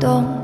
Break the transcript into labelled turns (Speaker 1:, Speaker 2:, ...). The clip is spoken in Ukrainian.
Speaker 1: don't